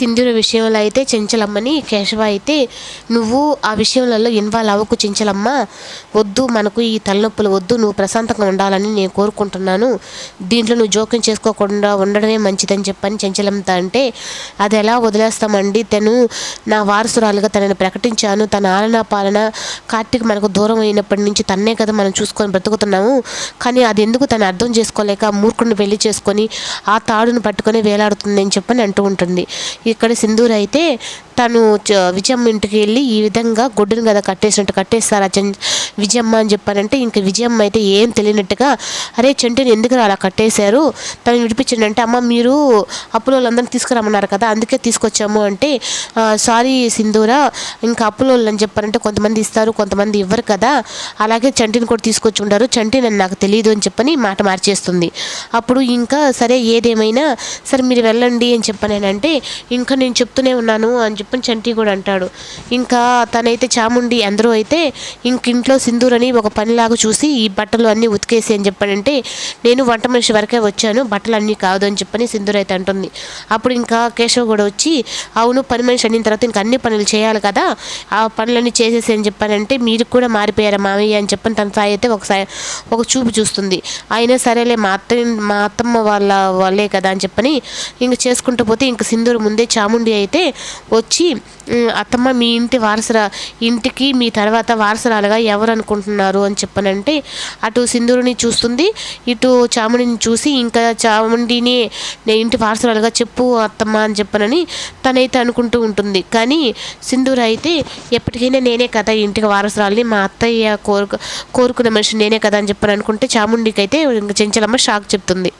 సింధూర విషయంలో అయితే చెంచలమ్మని కేశవ అయితే నువ్వు ఆ విషయంలో ఇన్వాల్వ్ అవ్వకు చెంచలమ్మ. వద్దు మనకు ఈ తలనొప్పులు వద్దు. నువ్వు ప్రశాంతంగా ఉండాలని నేను కోరుకుంటున్నాను. దీంట్లో నువ్వు జోక్యం చేసుకోకుండా ఉండడమే మంచిదని చెప్పని చెంచలమ్మత అంటే అది ఎలా వదిలేస్తామండి? తను నా వారసురాలుగా తనని ప్రకటించాను. తన ఆలన పాలన కార్తీక్ మనకు దూరం అయినప్పటి నుంచి తన్నే కదా మనం చూసుకొని బ్రతుకుతున్నాము. కానీ అది ఎందుకు తను అర్థం చేసుకోలేక మూర్ఖుడిని పెళ్ళి చేసుకొని ఆ తాడును పట్టుకొని వేలాడుతుంది అని చెప్పని అంటూ ఉంటుంది. ఇక్కడ సింధూర్ అయితే తను చ- విజయమ్మ ఇంటికి వెళ్ళి ఈ విధంగా గుడ్డును కదా కట్టేసినట్టు కట్టేస్తారు. ఆ విజయమ్మ అని చెప్పానంటే ఇంకా విజయమ్మ అయితే ఏం తెలియనట్టుగా అరే చెంటిని ఎందుకు అలా కట్టేశారు? తను విడిపించండి. అంటే అమ్మ మీరు అప్పుల వాళ్ళందరినీ తీసుకురమ్మన్నారు కదా అందుకే తీసుకొచ్చాము. అంటే సారీ సింధూరా ఇంకా అప్పుల అని చెప్పారంటే కొంతమంది ఇస్తారు కొంతమంది ఇవ్వరు కదా అలాగే చంటిని కూడా తీసుకొచ్చి ఉంటారు చంటి నన్ను నాకు తెలియదు అని చెప్పని మాట మార్చేస్తుంది. అప్పుడు ఇంకా సరే ఏదేమైనా సరే మీరు వెళ్ళండి అని చెప్పానంటే ఇంకా నేను చెప్తూనే ఉన్నాను అని చెప్పని చంటి కూడా అంటాడు. ఇంకా తనైతే చాముండి అందరూ అయితే ఇంక ఇంట్లో సింధూరని ఒక పనిలాగా చూసి ఈ బట్టలు అన్నీ ఉతికేసి అని చెప్పానంటే నేను వంట మనిషి వరకే వచ్చాను బట్టలు అన్నీ కాదు అని చెప్పని సింధూర్ అయితే అంటుంది. అప్పుడు ఇంకా కేశవ్ కూడా వచ్చి అవును పని మనిషి అన్న తర్వాత ఇంకా అన్ని పనులు చేయాలి కదా ఆ పనులన్నీ చేసేసి అని చెప్పానంటే మీరు కూడా మారిపోయారా మామయ్య అని చెప్పని తన సాయి అయితే ఒకసారి ఒక చూపు చూస్తుంది. అయినా సరేలే మా అత్త మా అత్తమ్మ వాళ్ళ వాళ్ళే కదా అని చెప్పని ఇంక చేసుకుంటూ పోతే ఇంక సింధూర్ ముందే చాముండి అయితే వచ్చి అత్తమ్మ మీ ఇంటి వారసురా ఇంటికి మీ తర్వాత వారసురాలుగా ఎవరు అనుకుంటున్నారు అని చెప్పనంటే అటు సింధూరుని చూస్తుంది ఇటు చాముండిని చూసి ఇంకా చాముండిని నేను ఇంటి వారసురాలుగా చెప్పు అత్తమ్మ అని చెప్పనని తనైతే అనుకుంటూ ఉంటుంది. కానీ సింధూరు అయితే ఎప్పటికైనా నేనే కదా ఇంటికి వారసురాలని మా అత్తయ్య కోరుకు కోరుకున్న మనిషి నేనే కదా అని చెప్పని అనుకుంటే చాముండికి అయితే ఇంక చెంచలమ్మ షాక్ చెప్తుంది.